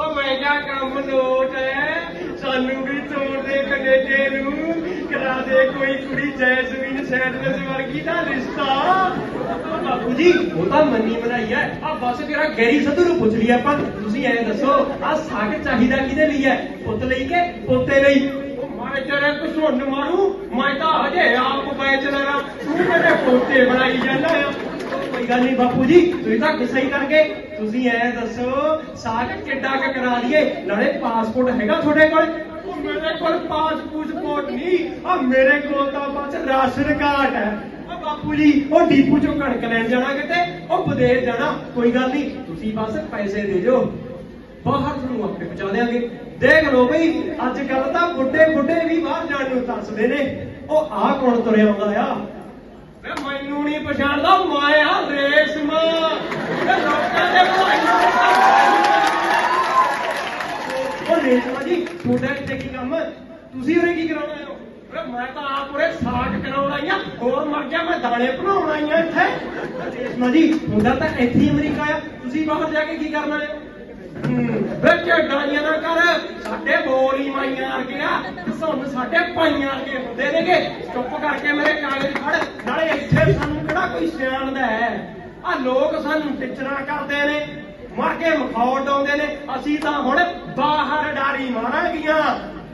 ਉਹ ਮੈਂ ਕੰਮ ਲੋਟ ਹੈ, ਸਾਨੂੰ ਵੀ ਤੋੜ ਦੇ ਕਨੇਡੇ ਨੂੰ। ਕਰਾ ਦੇ ਕੋਈ ਕੁੜੀ ਜੈਸਮੀਨ ਸੈਂਡਲਸ ਵਰਗੀ ਦਾ ਰਿਸ਼ਤਾ। ਬਾਪੂ ਜੀ, ਉਹ ਤਾਂ ਮੰਨੀ ਬਣਾਈ ਹੈ। ਆ ਬਸ ਤੇਰਾ ਗੈਰੀ ਸੱਧੂ ਨੂੰ ਪੁੱਛ ਲਈ ਆਪਾਂ। ਤੁਸੀਂ ਐਂ ਦੱਸੋ ਆ ਸਾਗ ਚਾਹੀਦਾ ਕਿਹਦੇ ਲਈ ਹੈ? ਪੁੱਤ ਲਈ ਕਿ ਪੋਤੇ ਲਈ? ਉਹ ਮੈਂ ਤੇਰੇ ਕੁਸੁੰਨ ਮਾਰੂ, ਮੈਂ ਤਾਂ ਹਜੇ ਆਪ ਬੈਚਲਰ ਆ ਤੂੰ ਮੇਰੇ ਪੋਤੇ ਬਣਾਈ ਜਾਂਦਾ ਗੱਲ ਨਹੀਂ ਬਾਪੂ ਜੀ, ਤੁਸੀਂ ਤਾਂ ਗੁੱਸਾ ਹੀ ਕਰਕੇ ਤੁਸੀਂ ਐ ਦੱਸੋ, ਸਾਗ ਕਿੱਡਾ ਕ ਕਰਾ ਦਈਏ ਨਾਲੇ ਪਾਸਪੋਰਟ ਹੈਗਾ ਤੁਹਾਡੇ ਕੋਲ? ਉਹ ਮੇਰੇ ਕੋਲ ਪਾਸਪੋਰਟ ਨਹੀਂ। ਆ ਮੇਰੇ ਕੋਲ ਤਾਂ ਬਸ ਰਾਸ਼ਨ ਕਾਰਡ ਹੈ। ਆ ਬਾਪੂ ਜੀ, ਉਹ ਡੀਪੂ ਚੋਂ ਕਣਕ ਲੈਣ ਜਾਣਾ ਕਿਤੇ, ਉਹ ਵਿਦੇਸ਼ ਜਾਣਾ, ਕੋਈ ਗੱਲ ਨਹੀਂ। ਤੁਸੀਂ ਬਸ ਪੈਸੇ ਦੇ ਦਿਓ। ਬਾਹਰ ਤੁਹਾਨੂੰ ਆਪੇ ਪਹੁੰਚਾ ਦੇਾਂਗੇ ਦੇਖ ਲਓ ਬਈ, ਅੱਜ ਕੱਲ ਤਾਂ ਬੁੱਢੇ ਬੁੱਢੇ ਵੀ ਬਾਹਰ ਜਾਣ ਨੂੰ ਤਰਸਦੇ ਨੇ। ਉਹ ਆਹ ਕੌਣ ਤੁਰਿਆ ਆਉਂਦਾ ਆ? ਵੇ ਮੈਨੂੰ ਨਹੀਂ ਪਛਾਣਦਾ, ਮਾਇਆ ਰੇਸ਼ਮਾ। ਇਹ ਲੋਕਾਂ ਦੇ ਭਾਈ ਉਹ ਰੇਸ਼ਮਾ ਜੀ ਤੁਹਾਡਾ ਇੱਥੇ ਕੀ ਕੰਮ। ਤੁਸੀਂ ਉਰੇ ਕੀ ਕਰਾਉਣਾ ਹੋ? ਵੇ ਮੈਂ ਤਾਂ ਆਪ ਉਰੇ ਸਾਗ ਕਰਾਉਣ ਆਈ ਆ, ਹੋਰ ਮਰ ਗਿਆ, ਮੈਂ ਦਾਣੇ ਬਣਾਉਣ ਆਈ ਆ ਇੱਥੇ। ਰੇਸ਼ਮਾ ਜੀ ਤੁਹਾਡਾ ਤਾਂ ਇੱਥੇ ਹੀ ਅਮਰੀਕਾ ਆ। ਤੁਸੀਂ ਬਾਹਰ ਜਾ ਕੇ ਕੀ ਕਰਨਾ ਹੈ ਵਿੱਚ ਗਾਲੀਆਂ ਨਾ ਕਰ ਸਾਡੇ ਬੋਲ ਵਰਗੇ ਆ ਸੁਣ ਸਾਡੇ ਪਾਈਆਂ ਵਰਗੇ ਹੁੰਦੇ ਨੇਗੇ। ਚੁੱਪ ਕਰਕੇ ਮੇਰੇ ਕਾਗਜ਼ ਫੜ, ਨਾਲੇ ਇੱਥੇ ਸਾਨੂੰ ਕਿਹੜਾ ਕੋਈ ਸਿਆਣਦਾ ਹੈ? ਆ ਲੋਕ ਸਾਨੂੰ ਟਿਚਰਾਂ ਕਰਦੇ ਨੇ, ਮਾਰ ਕੇ ਮਖੌਲ ਡਾਉਂਦੇ ਨੇ। ਅਸੀਂ ਤਾਂ ਹੁਣ ਬਾਹਰ ਡਾਰੀ ਮਾਰਾਂਗੀਆਂ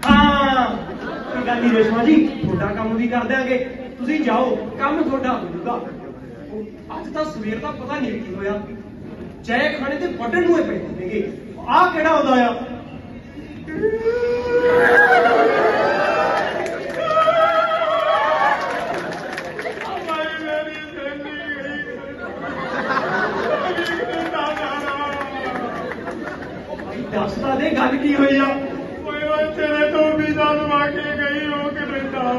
ਹਾਂ। ਕੋਈ ਗੱਲ ਨਹੀਂ ਰੇਸ਼ਮਾ ਜੀ, ਤੁਹਾਡਾ ਕੰਮ ਵੀ ਕਰ ਦਿਆਂਗੇ। ਤੁਸੀਂ ਜਾਓ, ਕੰਮ ਤੁਹਾਡਾ ਹੋ ਜਾਊਗਾ ਅੱਜ ਤਾਂ ਸਵੇਰ ਦਾ ਪਤਾ ਨਹੀਂ ਕੀ ਹੋਇਆ। ਜੈ ਖਾਣੇ ਤੇ ਵੱਢਣ ਨੂੰ ਹੀ ਪਏ ਨੇਗੇ। ਆਹ ਕਿਹੜਾ ਹੁੰਦਾ ਆ? ਦੱਸਦਾ ਦੇ ਗੱਲ ਕੀ ਹੋਈ ਆ? ਓਏ ਓਏ, ਤੇਰੇ ਤੋਂ ਵੀਜ਼ਾ ਲਵਾ ਕੇ ਗਈ, ਉਹ ਕੈਨੇਡਾ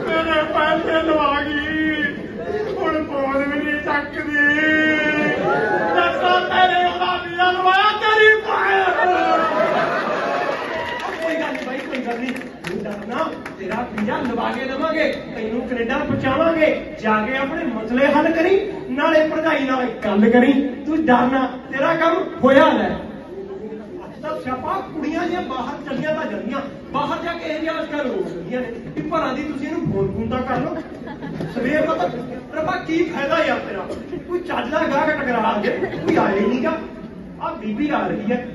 ਮੇਰੇ ਪੈਸੇ ਲਵਾ ਕੇ ਹੁਣ ਫੋਨ ਵੀ ਨਹੀਂ ਚੱਕਦੀ ਦੱਸੋ ਤੇਰੇ ਉਹਦਾ ਵੀਜ਼ਾ ਲਵਾਇਆ ਤੇਰੀ ਪਾਇਆ ਕੋਈ ਗੱਲ ਨਹੀਂ ਬਾਈ ਕੋਈ ਗੱਲ ਨਹੀਂ ਤੂੰ ਤੇਰਾ ਵੀਜ਼ਾ ਲਵਾ ਕੇ ਦੇਵਾਂਗੇ, ਤੈਨੂੰ ਕੈਨੇਡਾ ਪਹੁੰਚਾਵਾਂਗੇ, ਜਾ ਕੇ ਆਪਣੇ ਮਸਲੇ ਹੱਲ ਕਰੀ, ਨਾਲੇ ਭਰਜਾਈ ਨਾਲ ਗੱਲ ਕਰੀ, ਤੂੰ ਡਰਨਾ, ਤੇਰਾ ਕੰਮ ਹੋਇਆ ਲੈ। ਤਾਂ ਸਿਆਪਾ ਕੁੜੀਆਂ ਜੇ ਬਾਹਰ ਚੱਲੀਆਂ ਤਾਂ ਜਾਂਦੀਆਂ, ਬਾਹਰ ਜਾ ਕੇ ਇਹ ਜਿਹਾ ਅੱਜ ਹੋ ਜਾਂਦੀਆਂ ਨੇ ਕਿ ਭਰਾ ਦੀ ਤੁਸੀਂ ਇਹਨੂੰ ਫੋਨ ਫੋਨ ਤਾਂ ਕਰ ਲਓ। ਸਵੇਰ ਦਾ ਤਾਂ ਰੱਬਾ ਕੀ ਫਾਇਦਾ ਯਾਰ ਤੇਰਾ? ਕੋਈ ਚੱਜ ਦਾ ਗਾਹਕ ਟਕਰਾ ਜੇ ਕੋਈ ਆਏ ਨਹੀਂਗਾ। ਆ ਬੀਬੀ ਆ ਰਹੀ ਹੈ।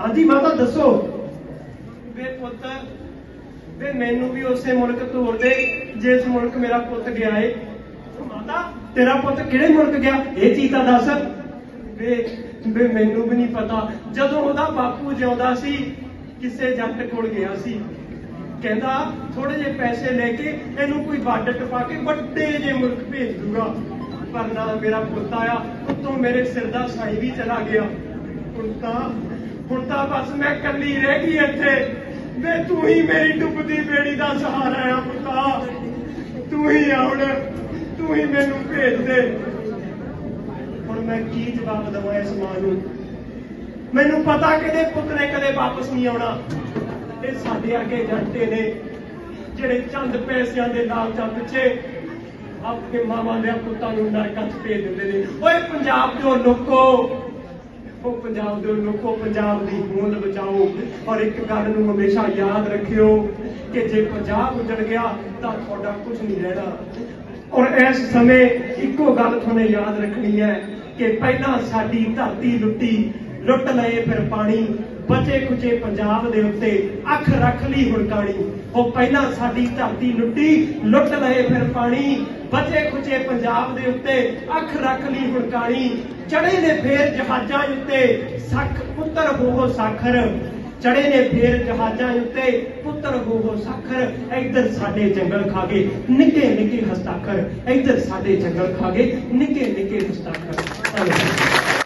ਹਾਂਜੀ, ਮਾਤਾ, ਦੱਸੋ। ਵੇ ਪੁੱਤ ਵੇ ਮੈਨੂੰ ਵੀ ਉਸੇ ਮੁਲਕ ਤੋਰ ਦੇ, ਜਿਸ ਮੁਲਕ ਮੇਰਾ ਪੁੱਤ ਗਿਆ ਏ। ਮਾਤਾ, ਤੇਰਾ ਪੁੱਤ ਕਿਹੜੇ ਮੁਲਕ ਗਿਆ? ਇਹ ਚੀਜ਼ ਤਾਂ ਦੱਸ। ਵੇ ਵੇ ਮੈਨੂੰ ਵੀ ਨਹੀਂ ਪਤਾ। ਜਦੋਂ ਉਹਦਾ ਬਾਪੂ ਜਿਉਂਦਾ ਸੀ, ਕਿਸੇ ਜੱਟ ਕੋਲ ਗਿਆ ਸੀ। ਕਹਿੰਦਾ ਥੋੜੇ ਜਿਹੇ ਪੈਸੇ ਲੈ ਕੇ ਇਹਨੂੰ ਕੋਈ ਵੱਡ ਟਪਾ ਕੇ ਵੱਡੇ ਜੇ ਮੁਲਕ ਭੇਜ ਦੂਗਾ। ਪਰ ਨਾ ਮੇਰਾ ਪੁੱਤ ਆਇਆ, ਉੱਤੋਂ ਮੇਰੇ ਸਿਰ ਦਾ ਸਾਈ ਵੀ ਚਲਾ ਗਿਆ। ਹੁਣ ਤਾਂ ਹੁਣ ਤਾਂ ਬਸ ਮੈਂ ਇਕੱਲੀ ਰਹਿ ਗਈ ਇੱਥੇ। ਵੇ ਤੂੰ ਹੀ ਮੇਰੀ ਡੁੱਬਦੀ ਬੇੜੀ ਦਾ ਸਹਾਰਾ ਆ ਪੁੱਤਾ। ਤੂੰ ਹੀ ਆ ਹੁਣ, ਤੂੰ ਹੀ ਮੈਨੂੰ ਭੇਜ ਦੇ। ਹੁਣ ਮੈਂ ਕੀ ਜਵਾਬ ਦਵਾਂ ਇਸ ਮਾਂ ਨੂੰ? ਮੈਨੂੰ ਪਤਾ ਕਿ ਇਹਦੇ ਪੁੱਤ ਨੇ ਕਦੇ ਵਾਪਸ ਨਹੀਂ ਆਉਣਾ। ਇਹ ਸਾਡੇ ਅੱਗੇ ਜੱਟੇ ਨੇ, ਜਿਹੜੇ ਚੰਦ ਪੈਸਿਆਂ ਦੇ ਲਾਲਚਾਂ ਪਿੱਛੇ ਆਪਣੇ ਮਾਵਾਂ ਦੇ ਪੁੱਤਾਂ ਨੂੰ ਨਰਕਾਂ 'ਚ ਭੇਜ ਦਿੰਦੇ ਨੇ। ਓਏ ਪੰਜਾਬ ਦੇ ਲੋਕੋ! ਉਹ ਪੰਜਾਬ ਦੇ ਲੋਕੋ ਪੰਜਾਬ ਦੀ ਹੋਂਦ ਬਚਾਓ। ਔਰ ਇੱਕ ਗੱਲ ਨੂੰ ਹਮੇਸ਼ਾ ਯਾਦ ਰੱਖਿਓ ਕਿ ਜੇ ਪੰਜਾਬ ਉਜੜ ਗਿਆ, ਤਾਂ ਤੁਹਾਡਾ ਕੁਝ ਨਹੀਂ ਰਹਿਣਾ। ਔਰ ਇਸ ਸਮੇਂ ਇੱਕੋ ਗੱਲ ਤੁਹਾਨੂੰ ਯਾਦ ਰੱਖਣੀ ਹੈ ਕਿ ਪਹਿਲਾਂ ਸਾਡੀ ਧਰਤੀ ਲੁੱਟੀ, ਲੁੱਟ ਲਏ ਫਿਰ ਪਾਣੀ ਬਚੇ ਖੁਚੇ ਪੰਜਾਬ ਦੇ ਉੱਤੇ ਅੱਖ ਰੱਖ ਲਈ ਹੁਣ ਕਾਣੀ ਉਹ ਪਹਿਲਾਂ ਸਾਡੀ ਧਰਤੀ ਲੁੱਟੀ, ਲੁੱਟ ਲਏ ਫਿਰ ਪਾਣੀ। ਬਚੇ ਖੁਚੇ ਪੰਜਾਬ ਦੇ ਉੱਤੇ ਅੱਖ ਰੱਖ ਲਈ ਹੁਣ ਕਾਣੀ ਚੜੇ ਨੇ ਫੇਰ ਜਹਾਜ਼ਾਂ ਉੱਤੇ ਸੱਖ ਪੁੱਤਰ ਹੋਵੋ ਸਾਖਰ। ਚੜੇ ਨੇ ਫੇਰ ਜਹਾਜ਼ਾਂ ਉੱਤੇ ਪੁੱਤਰ ਹੋਵੋ ਸਾਖਰ। ਇੱਧਰ ਸਾਡੇ ਜੰਗਲ ਖਾ ਗਏ ਨਿੱਕੇ ਨਿੱਕੇ ਹਸਤਾਖਰ। ਇੱਧਰ ਸਾਡੇ ਜੰਗਲ ਖਾ ਗਏ ਨਿੱਕੇ ਨਿੱਕੇ ਹਸਤਾਖਰ। ਧੰਨਵਾਦ।